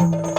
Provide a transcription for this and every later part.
you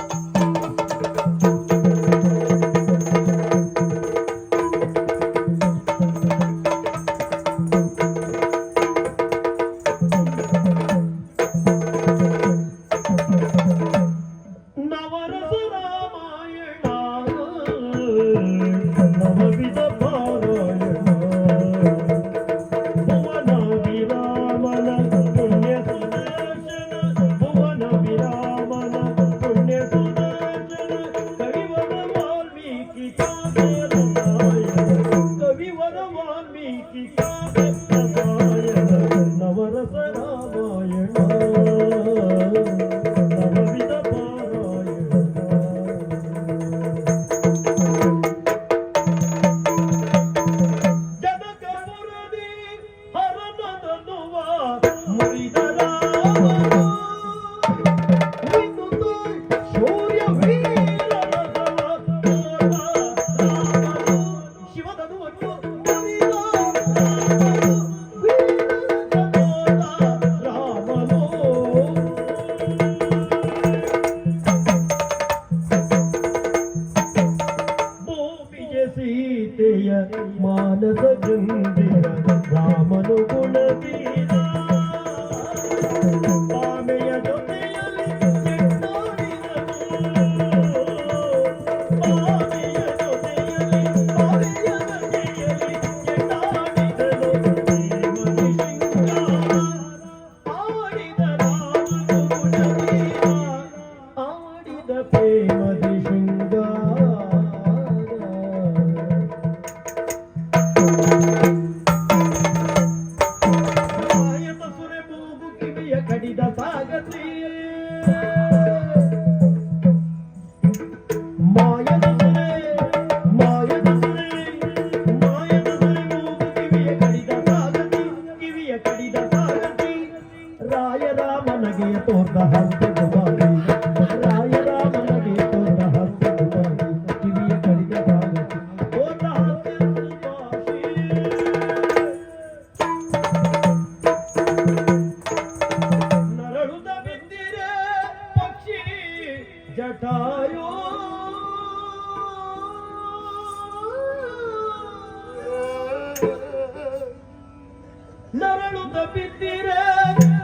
ಬಿದ್ದಿರೆ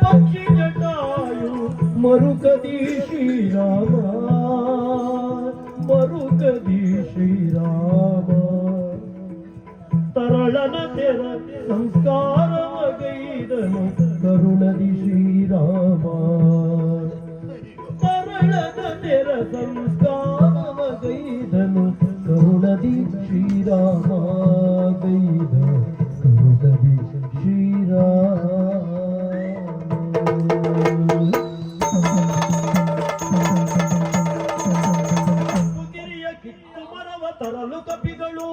ಪಕ್ಷಿ ಜಟಾಯು ಮರುಕದಿ ಶ್ರೀರಾಮ ಮರುಕದಿ ಶ್ರೀರಾಮ ತರಳನ ತೆರ ಸಂಸ್ಕಾರವಗೈದನು ಕರುಣದಿ ಶ್ರೀರಾಮ ತರಳನ ತೆರ ಸಂಸ್ಕಾರವಗೈದನು ಕರುಣದಿ ಶ್ರೀರಾಮ ಜ್ಞಾನವ ತರಲು ಕಪಿಗಳು.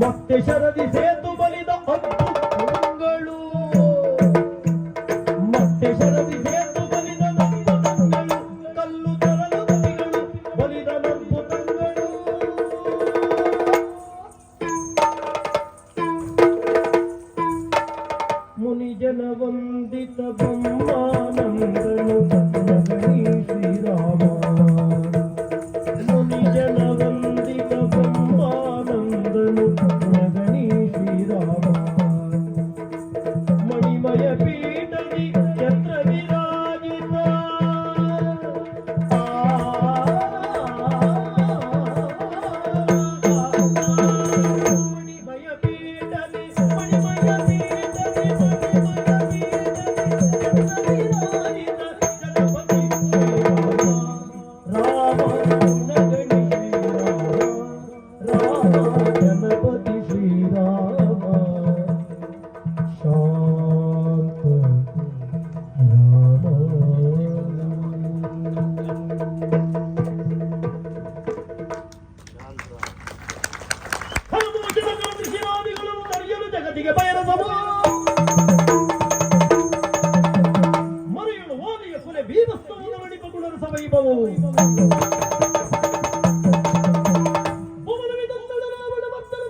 ಮತ್ತೆ ಶರದಿ ಸೇತು ಬಲಿದ ಜಗತ್ತಿಗೆ ಬಯರಸನು ಮರೆಯಲು ಓದಿಯ ಕೊಲೆ ಬೀಭತ್ಸವನ್ನು ನಡಿಪಗುಳರು ಸಮೈಭವು ಭುವನವಿದಂದಳ ರಾವಣ ಮತ್ತಳ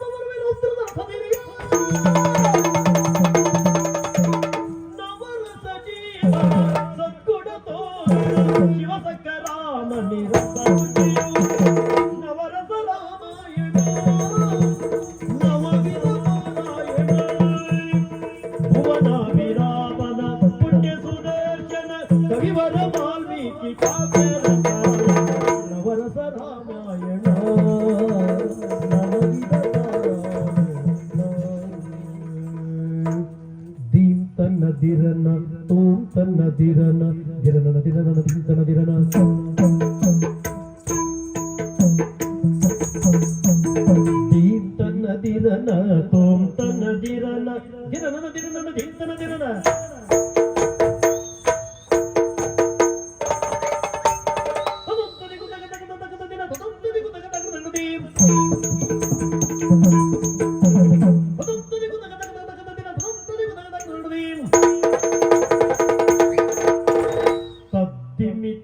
ತೋಂ ತನ ದಿರನ ದಿರನ ದಿರನ. ದಿರನ ದಿರನ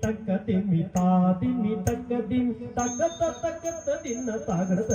ತಕ್ಕ ತಿಮ್ಮಿ ತಕ್ಕ ತಿಮ್ಮಿ ತಕ್ಕ ದಿನ್ ತಕ್ಕ ತಕ್ಕ ದಿನ ತಾಗಡದ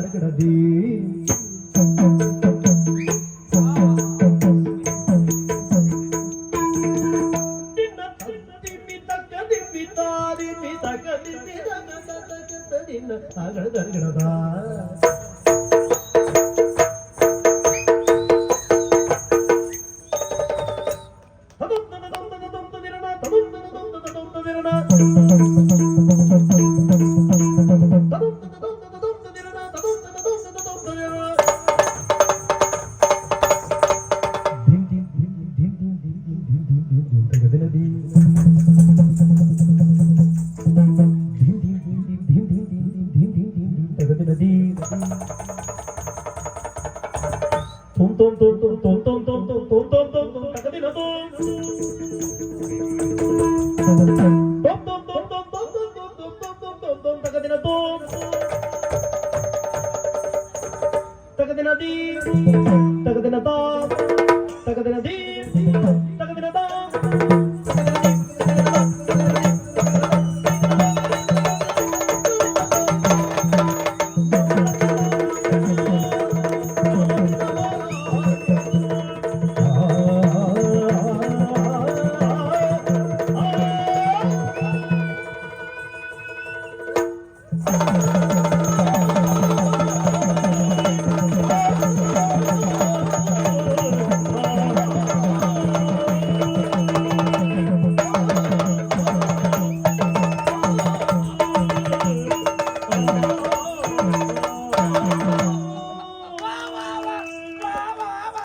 ತಗದಿನ ತಗದಿನ ತಾ